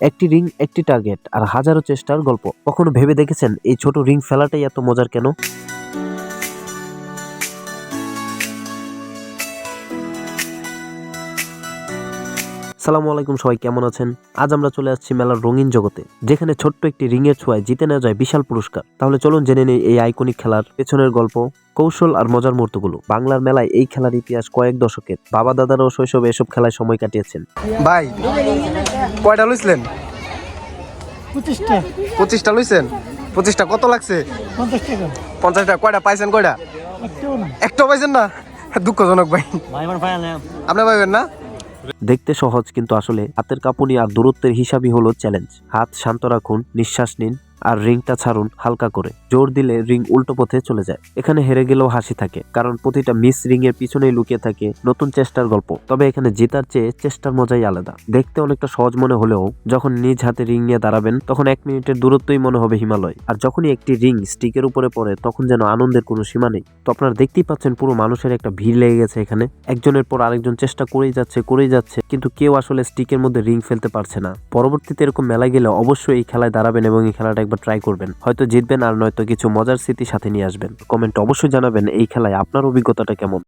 একটি রিং, একটি টার্গেট, আর হাজারো চেষ্টার গল্প। কখনো ভেবে দেখেছেন এই ছোট রিং ফেলাটাই এত মজার কেন? সালামু আলাইকুম সবাই কেমন আছেন? আজ আমরা চলে আসছি মেলার রঙিন জগতে যেখানে ছোট্ট একটি রিং এর ছোঁয়ায় জিতে নেওয়া যায় বিশাল পুরস্কার। তাহলে চলুন জেনে নেই এই আইকনিক খেলার পেছনের গল্প কৌশল আর মজার মুহূর্তগুলো। বাংলার মেলায় এই খেলার ইতিহাস কয়েক দশকের। বাবা দাদারাও শৈশবে এসব খেলায় সময় কাটিয়েছেন। ভাই কয়টা লইছিলেন? পঁচিশটা। পঁচিশটা লইছেন? পঁচিশটা কত লাগছে? পঞ্চাশটা কয়টা পাইছেন কয়টা? একটাও পাইছেন না? দুঃখজনক ভাই। আপনি পাইবেন না? দেখতে সহজ কিন্তু আসলে হাতের কাঁপুনি আর দূরত্বের হিসাবই হলো চ্যালেঞ্জ হাত শান্ত রাখুন, নিঃশ্বাস নিন আর রিংটা ছাড়ুন হালকা করে। জোর দিলে রিং উল্টো পথে চলে যায়। এখানে হেরে গেলেও হাসি থাকে, কারণ প্রতিটা মিস রিং এর পিছনেই লুকিয়ে থাকে নতুন চেষ্টার গল্প। তবে এখানে জেতার চেয়ে চেষ্টার মজাই আলাদা। দেখতে অনেকটা সহজ মনে হলেও যখন নিজ হাতে রিং নিয়ে দাঁড়াবেন, তখন এক মিনিটের দূরত্বই মনে হবে হিমালয়। আর যখনই একটি রিং স্টিকের উপরে পড়ে, তখন যেন আনন্দের কোনো সীমা নেই। তো আপনারা দেখতেই পাচ্ছেন পুরো মানুষের একটা ভিড় লেগে গেছে এখানে। একজনের পর আরেকজন চেষ্টা করেই যাচ্ছে করেই যাচ্ছে, কিন্তু কেউ আসলে স্টিকের মধ্যে রিং ফেলতে পারছে না। পরবর্তীতে এরকম মেলায় গেলে অবশ্যই এই খেলায় দাঁড়াবেন এবং এই খেলাটা একবার ট্রাই করবেন। হয়তো জিতবেন আর নয়তো কিছু মজার স্মৃতি সাথে নিয়ে আসবেন। কমেন্ট অবশ্যই জানাবেন এই খেলায় আপনার অভিজ্ঞতাটা কেমন।